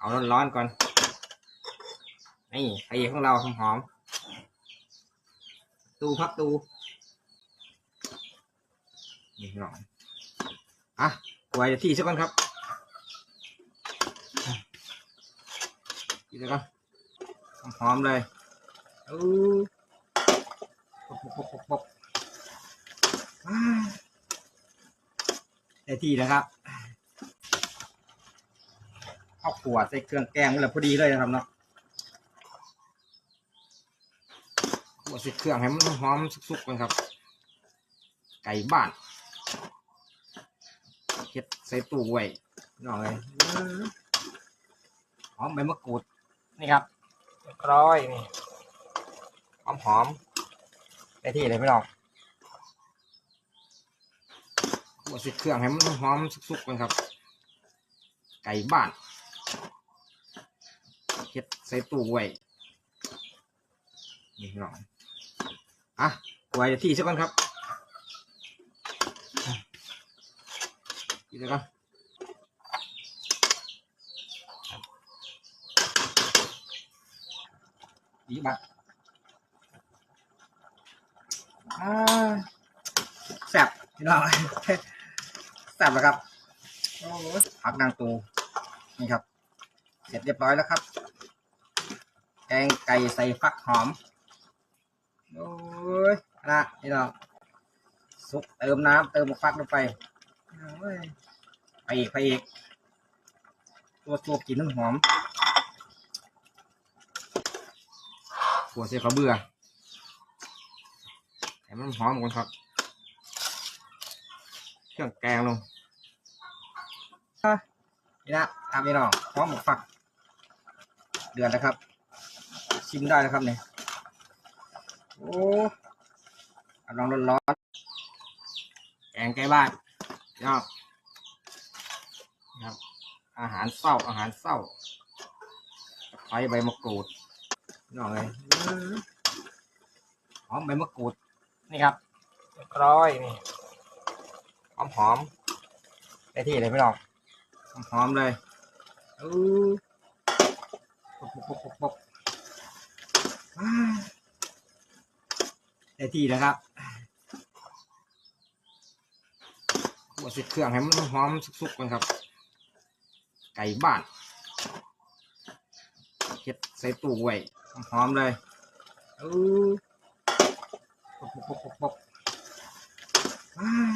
เอาร้อนๆก่อน นี่ไข่ของเราหอมๆ ตูพับตู นี่หน่อยอะกวยที่สักก่อนครับกินเลยก่อนหอมเลยอู้ปบปบปบปบว้าได้ที่แล้วครับ เอาขวดใส่เครื่องแกงมันแหละพอดีเลยนะครับเนาะขวดใส่เครื่องให้มันหอมสุกๆกันครับ ไก่บ้านเฮ็ดใส่ตู้ไว้นอกเลยหอมใบมะกรูดนี่ครับเรียบร้อยนี่หอมหอมๆได้ที่เลยพี่น้องขวดใส่เครื่องให้มันหอมสุกๆกันครับ ไก่บ้าน เฮ็ดใส่ตู้ไว้นี่หน่อยอะไว้ที่สักก่อนครับกินเลยก่อนดีบัดอ่าแซ่บพี่น้องแซ่บแล้วครับโอ้ยผักนางตูนี่ครับ เสร็จเรียบร้อยแล้วครับ แกงไก่ใส่ฟักหอม โอ้ยนะนี่เราซุปเติมน้ำเติมฟักลงไปโอ้ยไปอีกไปอีก ตัวตัวกินน้ำหอมหัวเสียเขาเบื่อให้มันหอมก่อนครับ เครื่องแกงลงอะนี่นะตามนี่น้องหอมหมกฟัก เดือนแล้วครับ ชิมได้แล้วครับเนี่ยโอ้ลังร้อนๆแกงใกล้บ้านยอดครับ อาหารเศร้าอาหารเศร้าไคร้ใบมะกรูดนี่อยอื้อหอมใบมะกรูด นี่ครับร้อยนี่หอมหอมๆได้ที่เลยพี่น้องหอมหอมๆเลยอู้ปบปบปบปบว้าว ได้ที่แล้วครับหัวใส่เครื่องให้มันหอมสุกๆกันครับ ไก่บ้านเฮ็ดใส่ตู้ไว้หอมเลยอู้ปบปบปบปบว้าว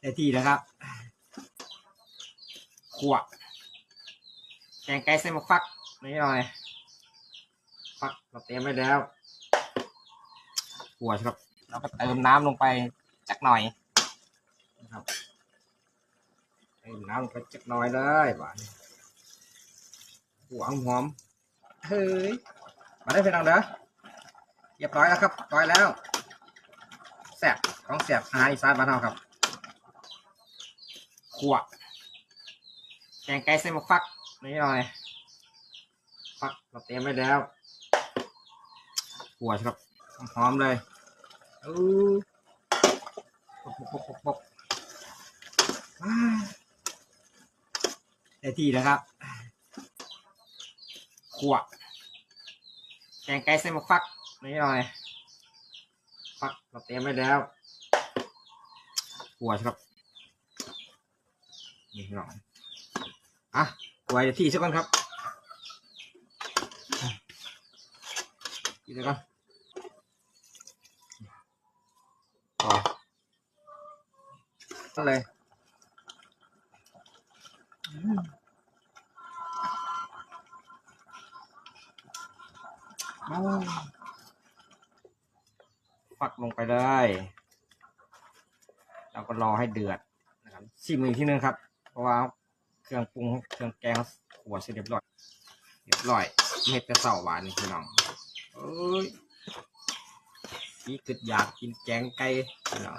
ได้ที่แล้วครับขวแกงไก่ใส่หมกฟักนี่หน่อย ฟักเราเตรียมไว้แล้วหัวครับเราก็เติมน้ำลงไปจักหน่อยนะครับเติมน้ำลงไปจักหน่อยเลยหวานหัวหอมเฮ้ยมาได้เพียงเด้อเรียบร้อยแล้วครับร้อยแล้วแซ่บของแซ่บอาหารอีสานบ้านเราครับขวดแกงไก่ใส่หมกฟักนี่หน่อยฟักเราเตรียมไว้แล้ว หัวครับหอมๆเลยอู้ปบปบปบปบว้าวได้ที่แล้วครับขวแกงไก่ใส่หมกฟักนี่หน่อยฟักเราเตรียมไว้แล้วหัวครับนี่หน่อยอะไว้ที่สักก่อนครับกินเลยก่ อนต่อก็เลยอืม Ừ. อ้าวฟักลงไปเลย เราก็รอให้เดือดนะครับชิมอีกทีนึงครับ เพราะว่าเครื่องปรุงเครื่องแกงเขาขัวเสร็จเรียบร้อย เรียบร้อยเม็ดกระเสาหวานนี่พี่น้องเอ้ย พี่กึดอยากกินแกงไก่พี่น้อง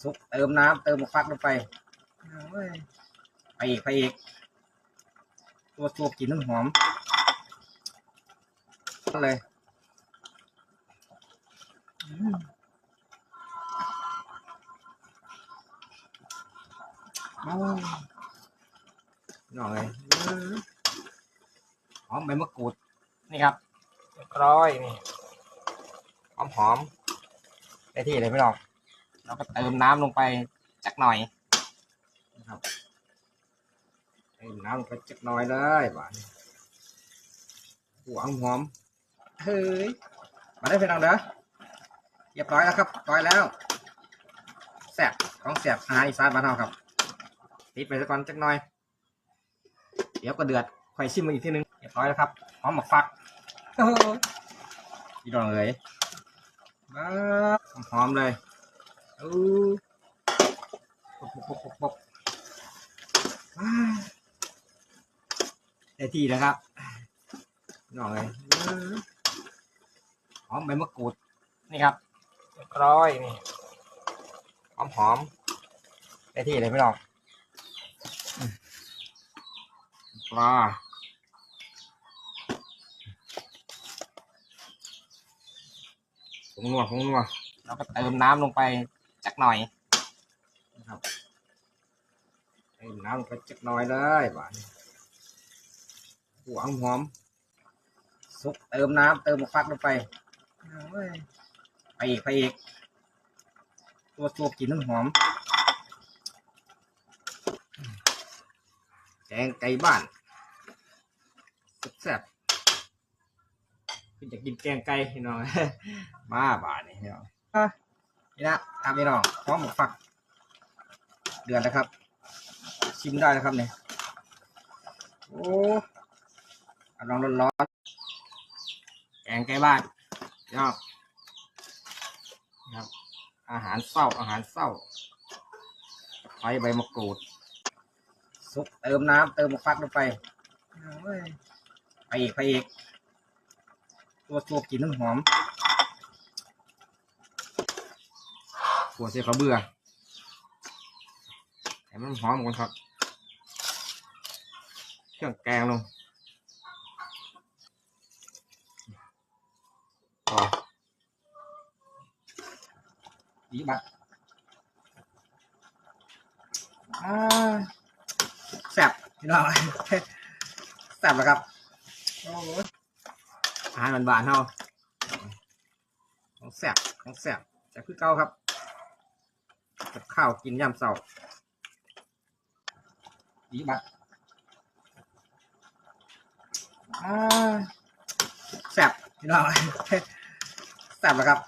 ซุปเติมน้ำเติมฟักลงไปไปอีกไปอีกตัวตัวกินน้ำหอมเลยอืมอาน้อเลยอื้อหอมใบมะกรูดนี่ครับ ร้อยนี่หอมหอมได้ที่เลยพี่น้องเราก็เติมน้ำลงไปจักหน่อยนะครับเติมน้ำลงไปจักหน่อยเลยหวานหัวหอมเฮ้ยมาได้พี่น้องเด้อเรียบร้อยแล้วครับร้อยแล้วแซ่บของแซ่บอาหารอีสานบ้านเราครับติดไปสักก่อนจักหน่อย เดี๋ยวก็เดือดค่อยชิมมันอีกทีนึงเรียบร้อยแล้วครับหอมหมกฟัก พี่น้องเลยมาหอมเลยอู้ปบปบปบปบได้ที่แล้วครับพี่น้องเลยหอมใบมะกรูดนี่ครับเรียบร้อยนี่หอมหอมได้ที่เลยพี่น้องปลา งนัวผงนัวเราก็เติมน้ำลงไปจักหน่อยนะครับเติมน้ำลงไปจักหน่อยเลยหวานหัวหอมซุปเติมน้ำเติมฟักลงไปไปอีกไปอีกตัวตัวกลินน้ำหอมแกงไก่บ้านแซ่บ ๆคุณอยากกินแกงไก่พี่น้อง มาบ้านนี่พี่น้องอะนี่นะตามพี่น้องพร้อมหมกฝัก เดือนแล้วครับ ชิมได้นะครับเนี่ยโอ้กำลังร้อนๆแกงไก่บ้านยอดครับ อาหารเศร้าอาหารเศร้าไฟใบมะกรูดซุปเติมน้ำเติมมะฟักลงไปโอ้ยไปอีกไปอีก ตัวตัวกินน้ำหอมหัวเสียเขาเบื่อแต่มันหอมก่อนครับ เครื่องแกงลงต่อดีบักอ่าแซ่บพี่น้องแซ่บแล้วครับโอ้โหอาหารบานๆเฮาของแซ่บของแซ่บแซ่บคือเก่าครับกับข้าวกินยามเช้าดีบักแซ่บพี่น้องแซ่บแล้วครับ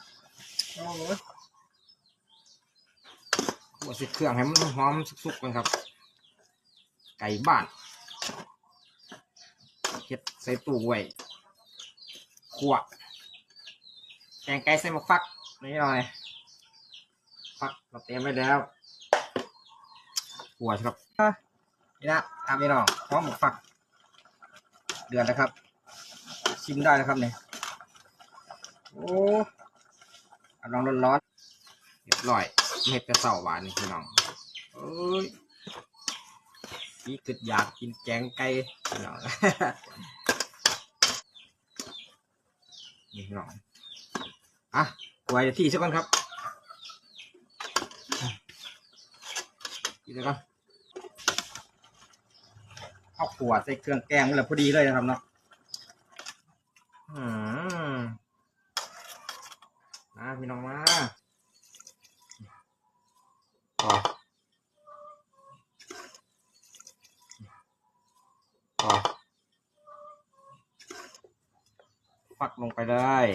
หัวสิเครื่องให้มันหอมสุกๆกันครับ ไก่บ้านเฮ็ดใส่ตู้ไว้ ขั่วแกงไก่ใส่หมกฟักนี่หน่อย ฟักเราเตรียมไว้แล้วขั่วครับนี่นะตามนี้น้องพร้อมหมกฟัก เดือนแล้วครับ ชิมได้นะครับเนี่ยโอ้กำลังร้อนๆเรียบร้อยเม็ดกระเสาหวานนี่พี่น้องเอ้ยนี่คืออยากกินแกงไก่พี่น้อง นี่พี่น้องอะไว้เดี๋ยที่สักก่อนครับกินเลยก่อนเอาขวดใส่เครื่องแกงมันแหละพอดีเลยนะครับเนาะอืมาพี่น้องมาต่อต่อ ฟักลงไปเลย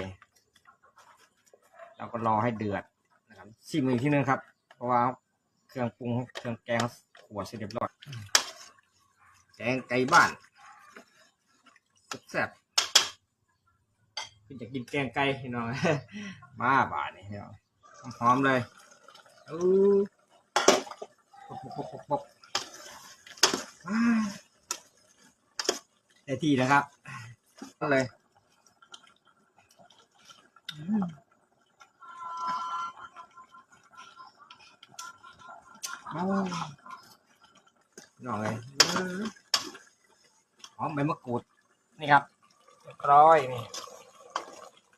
แล้วก็รอให้เดือดนะครับชิมอีกทีนึงครับ เพราะว่าเครื่องปรุงเครื่องแกงเขาขัวเสร็จเรียบร้อยแกงไก่บ้านแซ่บๆคุณอยากกินแกงไก่พี่น้องมาบ้านนี่พี่น้องหอมเลยอู้ปบปบปบปบได้ที่แล้วครับก็เลย อ้าวน้อยหอมใบมะกรูด นี่ครับเรียบร้อยนี่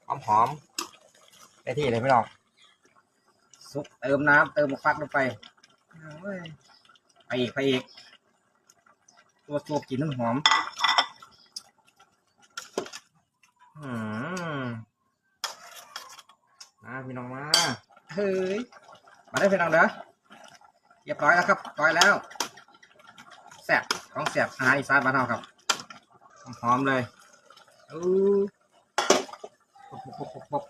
หอมหอมได้ที่เลยพี่น้องซุปเติมน้ำเติมฟักลงไปไปอีกไปอีกตัวตัวกลินน้ำหอมอืมมาพี่น้องมาเฮ้ยมาได้พี่น้องเด้อ รียบร้อยแล้วครับร้อยแล้วแสบของแสบอาหารอีสานบ้านเราครับหอมเลยอู้ปบปบปบปบ